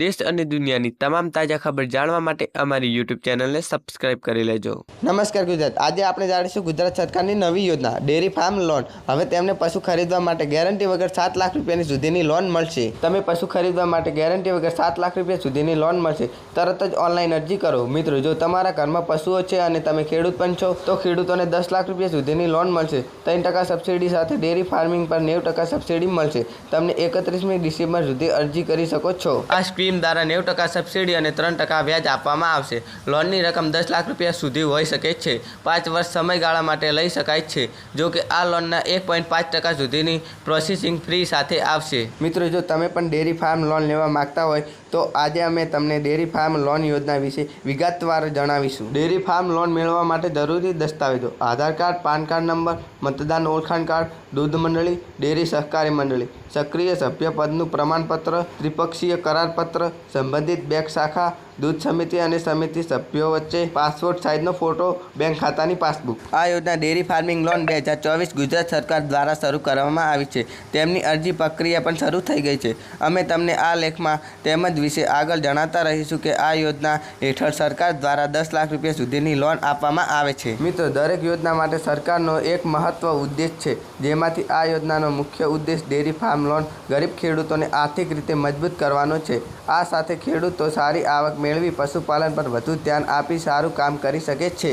દેશ અને દુનિયાની તમામ તાજા ખબર જાણવા માટે અમારી યુટ્યુબ ચેનલને સબસ્ક્રાઇબ કરી લેજો. નમસ્કાર ગુજરાત. આજે આપણે જાણીશું ગુજરાત સરકારની નવી યોજના ડેરી ફાર્મ લોન. હવે તેમને પશુ ખરીદવા માટે ગેરંટી વગર સાત લાખ રૂપિયાની સુધીની લોન મળશે. તમે પશુ ખરીદવા માટે ગેરંટી વગર સાત લાખ રૂપિયા સુધીની લોન મળશે. તરત જ ઓનલાઈન અરજી કરો. મિત્રો જો તમારા ઘરમાં પશુઓ છે અને તમે ખેડૂત પણ છો તો ખેડૂતોને દસ લાખ રૂપિયા સુધીની લોન મળશે. ત્રણ ટકા સબસિડી સાથે ડેરી ફાર્મિંગ પર નેવું ટકા સબસિડી મળશે. તમને એકત્રીસમી ડિસેમ્બર સુધી અરજી કરી શકો છો. આ સ્કીમ દ્વારા નેવું ટકા સબસિડી અને ત્રણ ટકા વ્યાજ આપવામાં આવશે. લોનની રકમ દસ લાખ રૂપિયા સુધી હોઈ શકે છે. પાંચ વર્ષ સમયગાળા માટે લઈ શકાય છે જો કે આ લોનના એક પોઈન્ટ પાંચ ટકા સુધીની પ્રોસેસિંગ ફ્રી સાથે આવશે. મિત્રો જો તમે પણ ડેરી ફાર્મ લોન લેવા માગતા હોય તો આજે અમે તમને ડેરી ફાર્મ લોન યોજના વિશે વિગતવાર જણાવીશું. ડેરી ફાર્મ લોન મેળવવા માટે જરૂરી દસ્તાવેજો Aadhaar card PAN card number મતદાન ઓળખાણ કાર્ડ દૂધ મંડળી, ડેરી સહકારી મંડળી, સક્રિય સભ્ય પદનું પ્રમાણપત્ર, ત્રિપક્ષીય કરારપત્ર, સંબંધિત બેંક શાખા, દૂધ સમિતિ અને સમિતિ સભ્યો વચ્ચે પાસપોર્ટ સાઇઝનો ફોટો, બેંક ખાતાની પાસબુક. આ યોજના ડેરી ફાર્મિંગ લોન બે હજાર ચોવીસ ગુજરાત સરકાર દ્વારા શરૂ કરવામાં આવી છે. તેમની અરજી પ્રક્રિયા પણ શરૂ થઈ ગઈ છે. અમે તમને આ લેખમાં તેમજ વિશે આગળ જણાવતા રહીશું કે આ યોજના હેઠળ સરકાર દ્વારા દસ લાખ રૂપિયા સુધીની લોન આપવામાં આવે છે. મિત્રો, દરેક યોજના માટે સરકારનો એક મહત્વ ઉદ્દેશ છે જેમાંથી આ યોજનાનો મુખ્ય ઉદ્દેશ ડેરી ફાર્મ લોન ગરીબ ખેડૂતોને આર્થિક રીતે મજબૂત કરવાનો છે. આ સાથે ખેડૂતો સારી આવક મેળવી પશુપાલન પર વધુ ધ્યાન આપી સારું કામ કરી શકે છે.